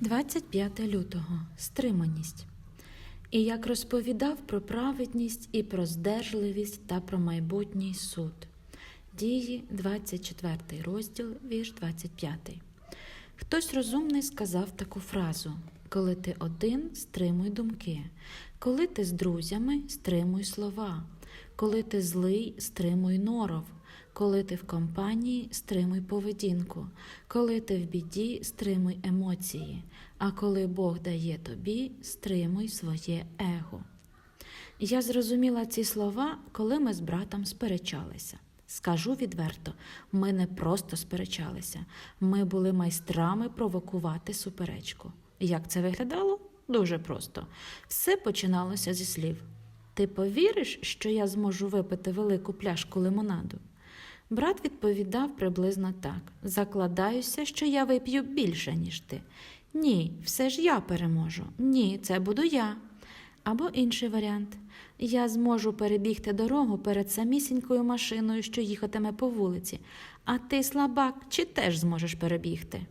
25 лютого стриманість. І як розповідав про праведність і про здержливість та про майбутній суд. Дії, 24 розділ, вірш 25. Хтось розумний сказав таку фразу: Коли ти один, стримуй думки, коли ти з друзями, стримуй слова, коли ти злий, стримуй норов, коли ти в компанії, стримуй поведінку, коли ти в біді, стримуй емоції, а коли Бог дає тобі, стримуй своє его. Я зрозуміла ці слова, коли ми з братом сперечалися. Скажу відверто, ми не просто сперечалися, ми були майстрами провокувати суперечку. Як це виглядало? Дуже просто. Все починалося зі слів: Ти повіриш, що я зможу випити велику пляшку лимонаду? Брат відповідав приблизно так: Закладаюся, що я вип'ю більше, ніж ти. Ні, все ж я переможу. Ні, це буду я. Або інший варіант: я зможу перебігти дорогу перед самісінькою машиною, що їхатиме по вулиці, а ти, слабак, чи теж зможеш перебігти?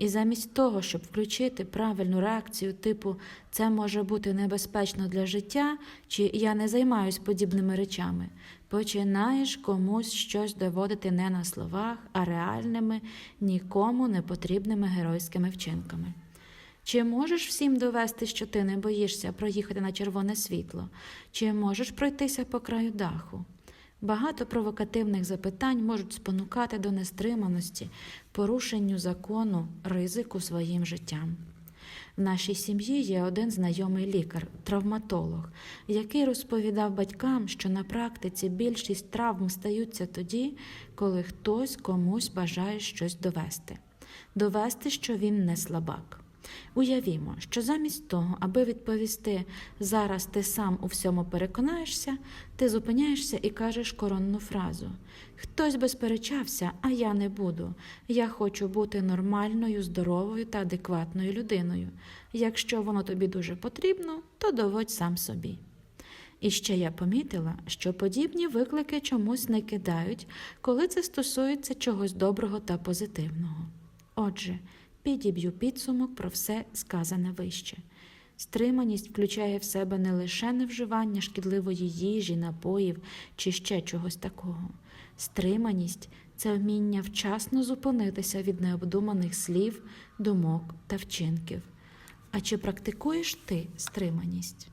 І замість того, щоб включити правильну реакцію, типу це може бути небезпечно для життя, чи я не займаюсь подібними речами, починаєш комусь щось доводити не на словах, а реальними, нікому не потрібними геройськими вчинками. Чи можеш всім довести, що ти не боїшся проїхати на червоне світло? Чи можеш пройтися по краю даху? Багато провокативних запитань можуть спонукати до нестриманості, порушенню закону, ризику своїм життям. В нашій сім'ї є один знайомий лікар, травматолог, який розповідав батькам, що на практиці більшість травм стаються тоді, коли хтось комусь бажає щось довести, довести, що він не слабак. Уявімо, що замість того, аби відповісти зараз ти сам у всьому переконаєшся, ти зупиняєшся і кажеш коронну фразу: Хтось би сперечався, а я не буду. Я хочу бути нормальною, здоровою та адекватною людиною. Якщо воно тобі дуже потрібно, то доводь сам собі. І ще я помітила, що подібні виклики чомусь не кидають, коли це стосується чогось доброго та позитивного. Отже, підіб'ю підсумок про все сказане вище. Стриманість включає в себе не лише невживання шкідливої їжі, напоїв чи ще чогось такого. Стриманість це вміння вчасно зупинитися від необдуманих слів, думок та вчинків. А чи практикуєш ти стриманість?